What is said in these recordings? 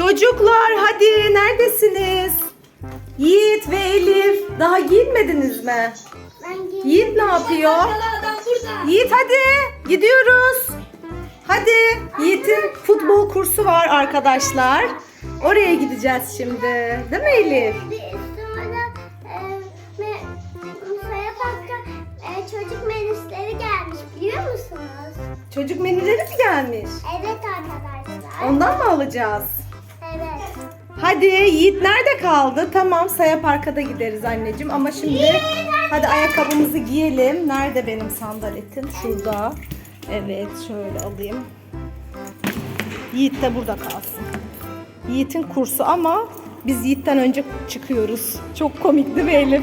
Çocuklar hadi neredesiniz? Yiğit ve Elif daha giyinmediniz mi? Ben giydim. Yiğit ne yapıyor? Adam burada. Yiğit hadi gidiyoruz. Hadi Yiğit'in futbol kursu var arkadaşlar. Oraya gideceğiz şimdi. Değil mi Elif? E, e, çocuk menüsleri gelmiş biliyor musunuz? Çocuk menüleri mi gelmiş? Evet arkadaşlar. Ondan mı alacağız? Hadi Yiğit nerede kaldı? Tamam Saya Park'a gideriz anneciğim ama şimdi hadi ayakkabımızı giyelim. Nerede benim sandaletim? Şurada. Evet şöyle alayım. Yiğit de burada kalsın. Yiğit'in kursu ama biz Yiğit'ten önce çıkıyoruz. Çok komik değil.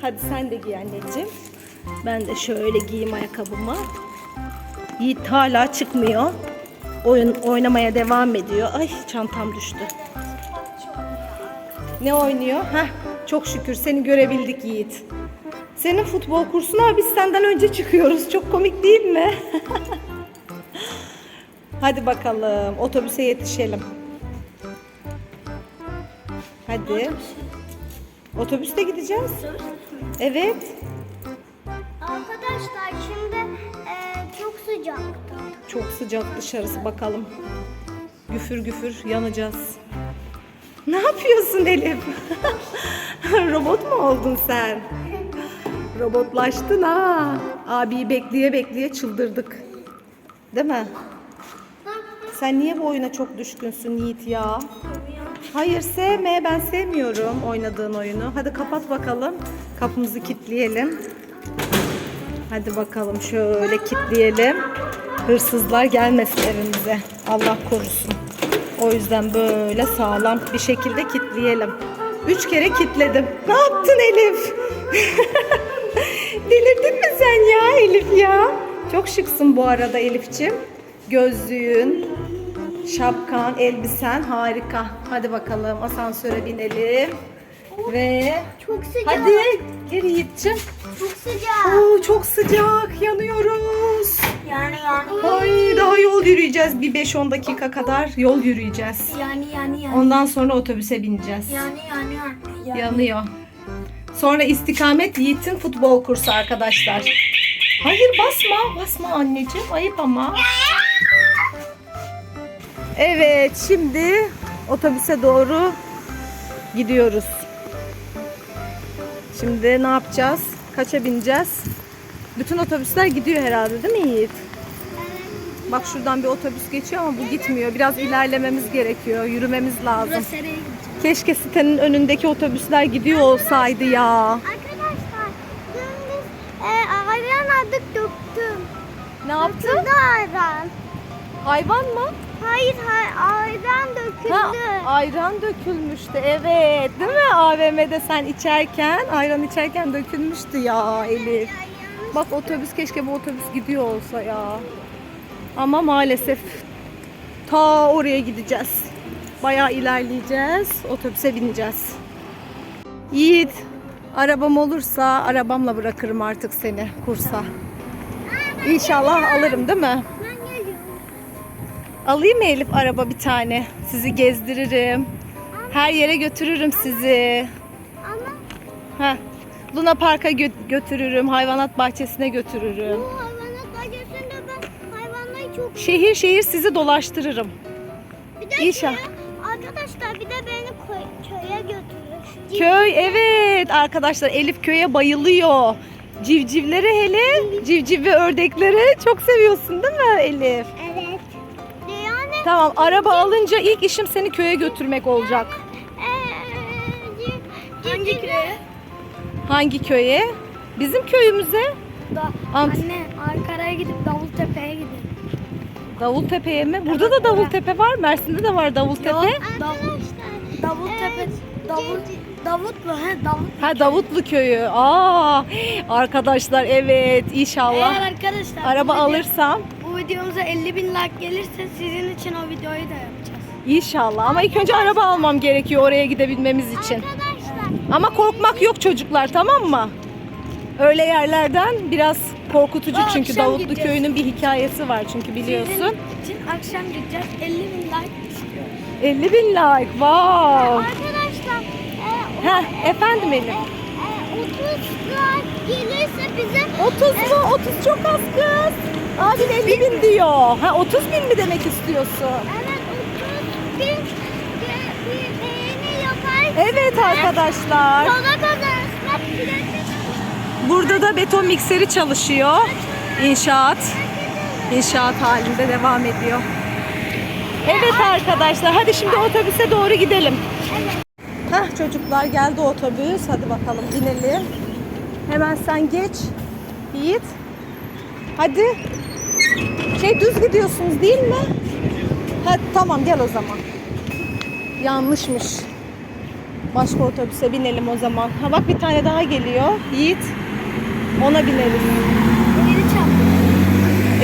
Hadi sen de giy anneciğim. Ben de şöyle giyeyim ayakkabımı. Yiğit hala çıkmıyor. Oyun oynamaya devam ediyor. Ay çantam düştü. Ne oynuyor? Heh, çok şükür seni görebildik Yiğit. Senin futbol kursuna biz senden önce çıkıyoruz. Çok komik değil mi? Hadi bakalım otobüse yetişelim. Hadi. Otobüste gideceğiz. Evet. Arkadaşlar şimdi e, çok sıcaktı. Çok sıcak dışarısı bakalım. Güfür güfür yanacağız. Ne yapıyorsun Elif? Robot mu oldun sen? Robotlaştın ha. Abi bekleye bekleye çıldırdık. Değil mi? Sen niye bu oyuna çok düşkünsün Yiğit ya? Hayır sevme ben sevmiyorum oynadığın oyunu. Hadi kapat bakalım. Kapımızı kilitleyelim. Hadi bakalım şöyle kilitleyelim. Hırsızlar gelmesin evimize. Allah korusun. O yüzden böyle sağlam bir şekilde kilitleyelim. Üç kere kilitledim. Ne yaptın Elif? Delirdin mi sen ya Elif ya? Çok şıksın bu arada Elifçim. Gözlüğün, şapkan, elbisen harika. Hadi bakalım asansöre binelim. Ve Çok sıcak. hadi gir Yiğit'ciğim. Çok sıcak. Oo, çok sıcak yanıyoruz. Yani yani. Ay daha yol yürüyeceğiz bir 5-10 dakika kadar yol yürüyeceğiz. Yani yani yani. Ondan sonra otobüse bineceğiz. Yani yani yani. yani. Yanıyor. Sonra istikamet Yiğit'in futbol kursu arkadaşlar. Hayır basma basma anneciğim ayıp ama. Evet şimdi otobüse doğru gidiyoruz. Şimdi ne yapacağız? Kaça bineceğiz? Bütün otobüsler gidiyor herhalde değil mi Yiğit? Bak şuradan bir otobüs geçiyor ama bu gitmiyor. Biraz ilerlememiz gerekiyor. Yürümemiz lazım. Burası nereye gideceğiz? Keşke sitenin önündeki otobüsler gidiyor olsaydı ya. Arkadaşlar dün biz e, ayran aldık döktüm. Ne yaptın? Döküldü ayran. Hayvan mı? Hayır hayır ayran döküldü. Ha, ayran dökülmüştü evet. Değil mi? AVM'de sen içerken, ayran içerken dökülmüştü ya Elif. Bak otobüs keşke bu otobüs gidiyor olsa ya. Ama maalesef ta oraya gideceğiz. Bayağı ilerleyeceğiz. Otobüse bineceğiz. Yiğit, arabam olursa arabamla bırakırım artık seni kursa. İnşallah alırım değil mi? Alayım mı Elif araba bir tane? Sizi gezdiririm. Her yere götürürüm sizi. Heh. Luna Park'a gö- götürürüm. Hayvanat bahçesine götürürüm. bu hayvanat bahçesinde ben hayvanları çok Şehir şehir sizi dolaştırırım. Bir de köye- arkadaşlar bir de beni köy- köye götürür. Köy evet arkadaşlar Elif köye bayılıyor. Civcivleri hele civciv ve ördekleri çok seviyorsun değil mi Elif? Evet. Tamam araba alınca ilk işim seni köye götürmek olacak. Hangi köye? Hangi köye? Bizim köyümüze. Da, Ant- anne Ankara'ya gidip Davultepe'ye gidelim. Davultepe'ye mi? Burada da Davultepe var. Mersin'de de var Davultepe. Arkadaşlar Davultepe, Davut, Davut mu? He Davut. Ha Davutlu köyü. Aa, arkadaşlar evet inşallah. Eğer arkadaşlar Araba bu video- alırsam bu videomuza 50 bin like gelirse sizin için o videoyu da yapacağız. inşallah. Ama ilk önce araba almam gerekiyor oraya gidebilmemiz için. arkadaşlar Ama korkmak yok çocuklar tamam mı? Öyle yerlerden biraz korkutucu Aa, çünkü akşam Davutlu gideceğiz. köyünün bir hikayesi var çünkü biliyorsun. Sizin için akşam gideceğiz 50 bin like 50 bin like. Wow. Arkadaşlar e, o- Heh, efendim Elif. e, 30'lar gelirse bize 30 mu? 30 çok az kız. Abin 50 bin diyor. Ha 30 bin mi demek istiyorsun? evet 30 bin bir beğeni yapar. Evet arkadaşlar. Sonra kazanırsak bileti Burada da beton mikseri çalışıyor. İnşaat. İnşaat halinde devam ediyor. Evet arkadaşlar hadi şimdi otobüse doğru gidelim. Hah çocuklar geldi otobüs. Hadi bakalım binelim. Hemen sen geç. Yiğit. Hadi. Şey düz gidiyorsunuz değil mi? Ha, tamam gel o zaman. Yanlışmış. Başka otobüse binelim o zaman. Ha bak bir tane daha geliyor. Yiğit. Ona bineriz. Geri çap.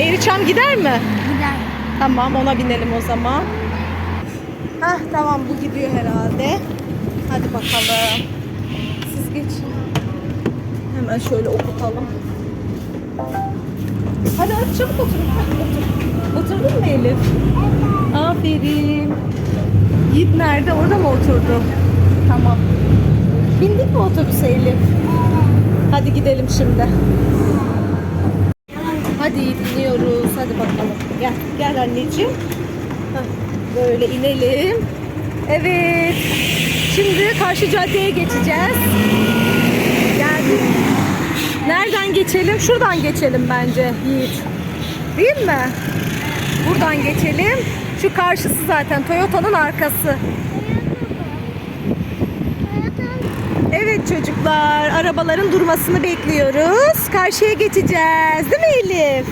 Eğriçam gider mi? Gider. Tamam ona binelim o zaman. Hah tamam bu gidiyor herhalde. Hadi bakalım. Siz geçin. Hemen şöyle okutalım. Hadi hadi çabuk. Hah, otur. Oturdun mu Elif? Aferin. Yiğit nerede? Orada mı oturdu? Tamam. Bindik mi otobüse Elif? Hadi gidelim şimdi. Hadi iniyoruz. Hadi bakalım. Gel, gel anneciğim. Böyle inelim. Evet. Şimdi karşı caddeye geçeceğiz. Geldik. Nereden geçelim? Şuradan geçelim bence Yiğit. Değil mi? Buradan geçelim. Şu karşısı zaten Toyota'nın arkası. Evet çocuklar, arabaların durmasını bekliyoruz. Karşıya geçeceğiz. Değil mi Elif?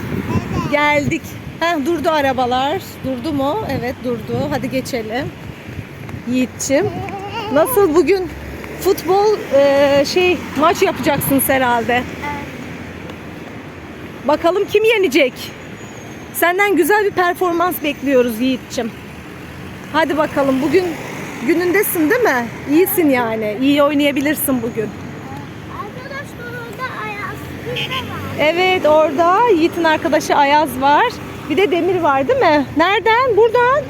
Geldik. Heh, durdu arabalar. Durdu mu? Evet durdu. Hadi geçelim. Yiğit'çim. Nasıl bugün futbol e, şey maç yapacaksınız herhalde. Bakalım kim yenecek? Senden güzel bir performans bekliyoruz Yiğit'çim. Hadi bakalım bugün günündesin değil mi? İyisin yani. İyi oynayabilirsin bugün. Arkadaşlar orada ayaz var. Evet orada Yiğit'in arkadaşı Ayaz var. Bir de Demir var değil mi? Nereden? Buradan.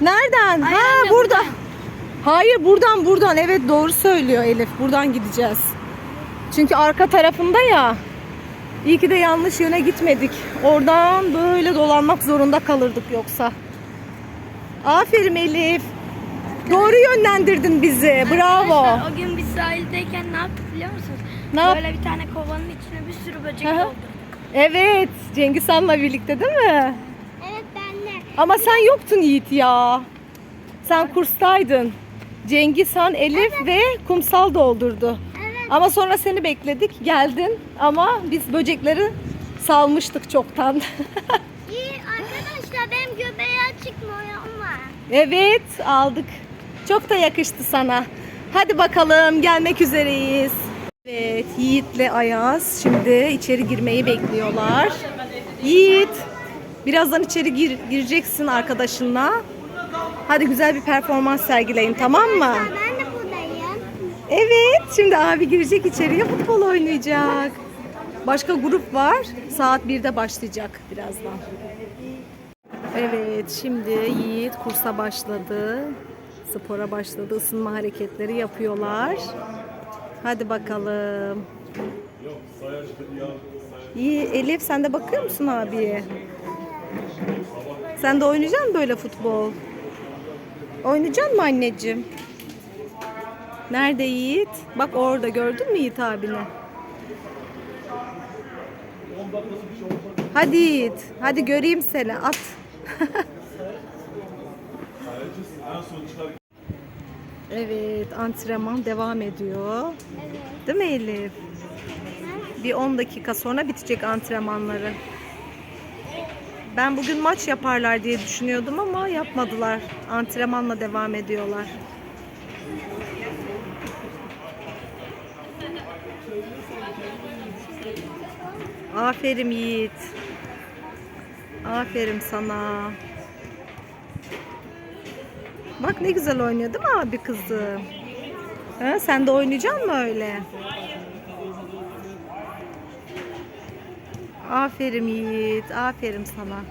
Nereden? ha burada. Hayır buradan buradan. Evet doğru söylüyor Elif. Buradan gideceğiz. Çünkü arka tarafında ya. İyi ki de yanlış yöne gitmedik. Oradan böyle dolanmak zorunda kalırdık yoksa. Aferin Elif. Doğru yönlendirdin bizi. Bravo. Arkadaşlar, o gün biz sahildeyken ne yaptık biliyor musunuz? Ne yap- Böyle bir tane kovanın içine bir sürü böcek doldurduk. Evet. Cengiz Han'la birlikte değil mi? Evet ben de. Ama sen yoktun Yiğit ya. Sen kurstaydın. Cengiz Han, Elif ve Kumsal doldurdu. Ama sonra seni bekledik, geldin ama biz böcekleri salmıştık çoktan. İyi arkadaşlar benim göbeği açık moyam var. evet, aldık. Çok da yakıştı sana. Hadi bakalım, gelmek üzereyiz. Evet, Yiğit'le Ayaz şimdi içeri girmeyi bekliyorlar. Yiğit, birazdan içeri gir- gireceksin arkadaşınla. Hadi güzel bir performans sergileyin tamam mı? Evet, şimdi abi girecek içeriye futbol oynayacak. Başka grup var. Saat 1'de başlayacak birazdan. Evet, şimdi Yiğit kursa başladı. Spora başladı. Isınma hareketleri yapıyorlar. Hadi bakalım. İyi, Elif sen de bakıyor musun abiye? Sen de oynayacak mısın böyle futbol? Oynayacak mı anneciğim? Nerede Yiğit? Bak orada gördün mü Yiğit abini? Hadi Yiğit. Hadi göreyim seni. At. evet antrenman devam ediyor. Değil mi Elif? Bir 10 dakika sonra bitecek antrenmanları. Ben bugün maç yaparlar diye düşünüyordum ama yapmadılar. Antrenmanla devam ediyorlar. Aferin Yiğit. Aferin sana. Bak ne güzel oynuyor değil mi abi kızı? Ha, sen de oynayacaksın mı öyle? Aferin Yiğit. Aferin sana.